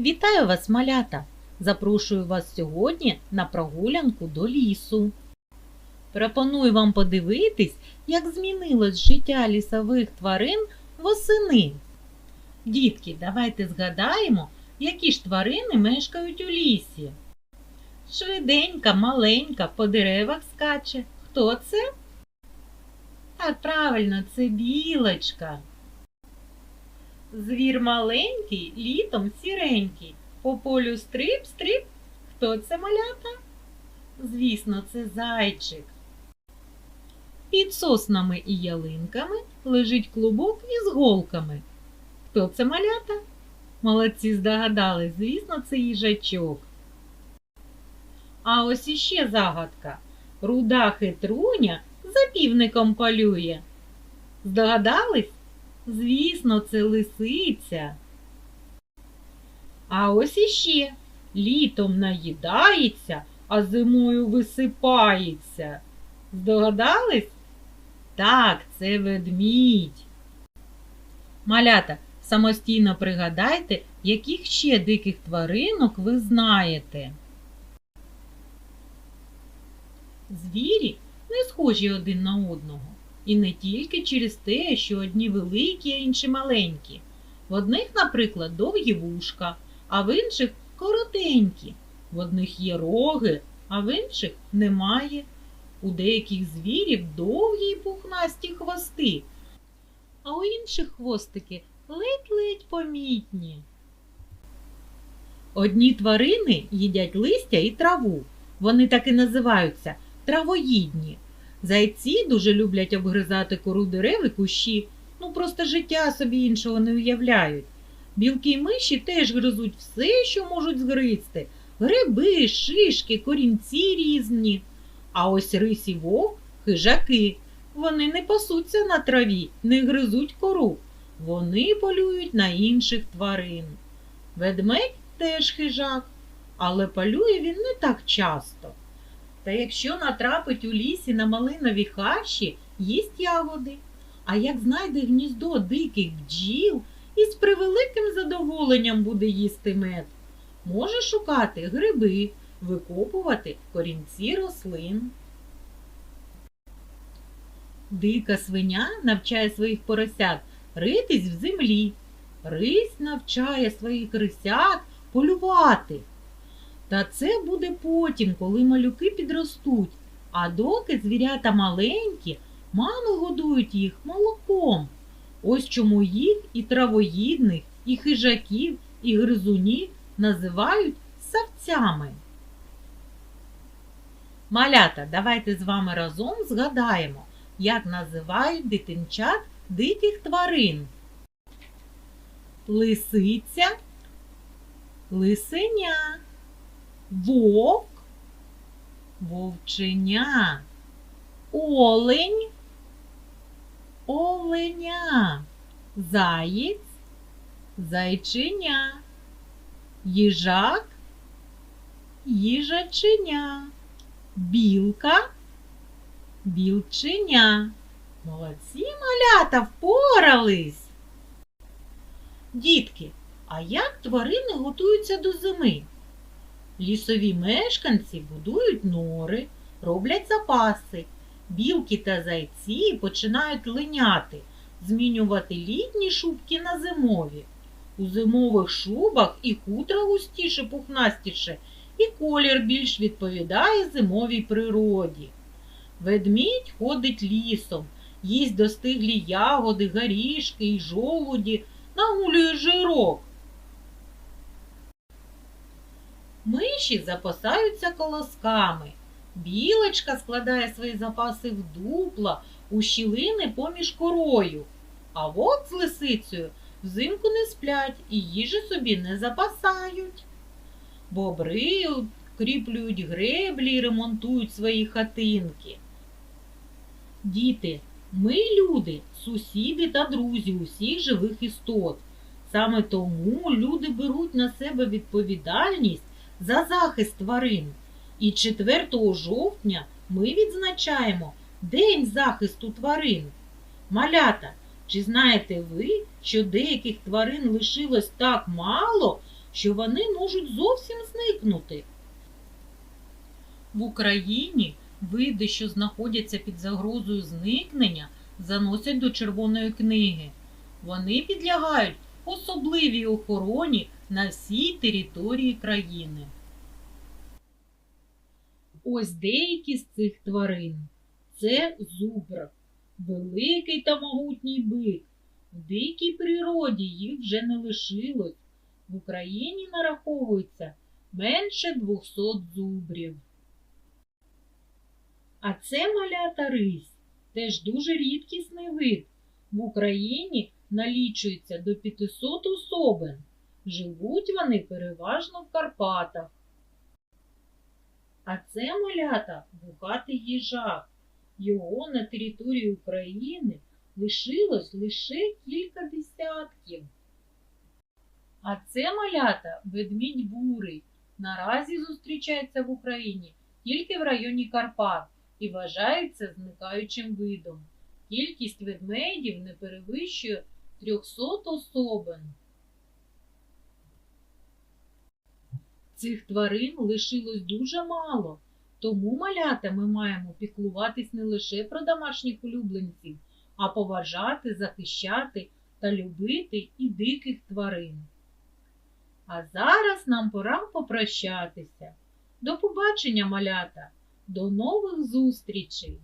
Вітаю вас, малята! Запрошую вас сьогодні на прогулянку до лісу. Пропоную вам подивитись, як змінилось життя лісових тварин восени. Дітки, давайте згадаємо, які ж тварини мешкають у лісі. Швиденька, маленька, по деревах скаче. Хто це? Так, правильно, це білочка. Звір маленький, літом сіренький. По полю стрип, стрип. Хто це малята? Звісно, це зайчик. Під соснами і ялинками лежить клубок із голками. Хто це малята? Молодці здогадались, звісно, це їжачок. А ось іще загадка. Руда хитруня за півником полює. Здогадались? Звісно, це лисиця. А ось іще літом наїдається, а зимою висипається. Здогадались? Так, це ведмідь. Малята, самостійно пригадайте, яких ще диких тваринок ви знаєте. Звірі не схожі один на одного. І не тільки через те, що одні великі, а інші маленькі. В одних, наприклад, довгі вушка, а в інших коротенькі. В одних є роги, а в інших немає. У деяких звірів довгі й пухнасті хвости, а у інших хвостики ледь-ледь помітні. Одні тварини їдять листя і траву. Вони так і називаються травоїдні. Зайці дуже люблять обгризати кору дерев і кущі, ну просто життя собі іншого не уявляють. Білки й миші теж гризуть все, що можуть згризти. Гриби, шишки, корінці різні. А ось рисі вовк хижаки. Вони не пасуться на траві, не гризуть кору. Вони полюють на інших тварин. Ведмедь теж хижак, але полює він не так часто. Та якщо натрапить у лісі на малинові хащі, їсть ягоди. А як знайде гніздо диких бджіл і з превеликим задоволенням буде їсти мед, може шукати гриби, викопувати корінці рослин. Дика свиня навчає своїх поросят ритись в землі. Рись навчає своїх рисят полювати. Та це буде потім, коли малюки підростуть, а доки звірята маленькі, мами годують їх молоком. Ось чому їх і травоїдних, і хижаків, і гризунів називають савцями. Малята, давайте з вами разом згадаємо, як називають дитинчат диких тварин. Лисиця, лисеня вовк, вовченя, олень, оленя, заєць, зайчиня, їжак, їжачиня, білка, білчиня. Молодці малята впорались. Дітки, а як тварини готуються до зими? Лісові мешканці будують нори, роблять запаси. Білки та зайці починають линяти, змінювати літні шубки на зимові. У зимових шубах і хутра густіше, пухнастіше, і колір більш відповідає зимовій природі. Ведмідь ходить лісом, їсть достиглі ягоди, горішки й жолуді, нагулює жирок. Миші запасаються колосками. Білочка складає свої запаси в дупла, у щілини поміж корою. А вовк з лисицею взимку не сплять і їжі собі не запасають. Бобри кріплюють греблі і ремонтують свої хатинки. Діти, ми люди, сусіди та друзі усіх живих істот. Саме тому люди беруть на себе відповідальність за захист тварин. І 4 жовтня ми відзначаємо День захисту тварин. Малята, чи знаєте ви, що деяких тварин лишилось так мало, що вони можуть зовсім зникнути. В Україні види, що знаходяться під загрозою зникнення, заносять до Червоної книги. Вони підлягають особливій охороні на всій території країни. Ось деякі з цих тварин. Це зубр, великий та могутній бик. В дикій природі їх вже не лишилось. В Україні нараховується менше 200 зубрів. А це малята рись, теж дуже рідкісний вид. В Україні налічується до 500 особин. Живуть вони переважно в Карпатах. А це малята вухатий їжак. Його на території України лишилось лише кілька десятків. А це малята ведмідь бурий. Наразі зустрічається в Україні тільки в районі Карпат і вважається зникаючим видом. Кількість ведмедів не перевищує 300 особин. Цих тварин лишилось дуже мало, тому малята ми маємо піклуватись не лише про домашніх улюбленців, а поважати, захищати та любити і диких тварин. А зараз нам пора попрощатися. До побачення, малята! До нових зустрічей!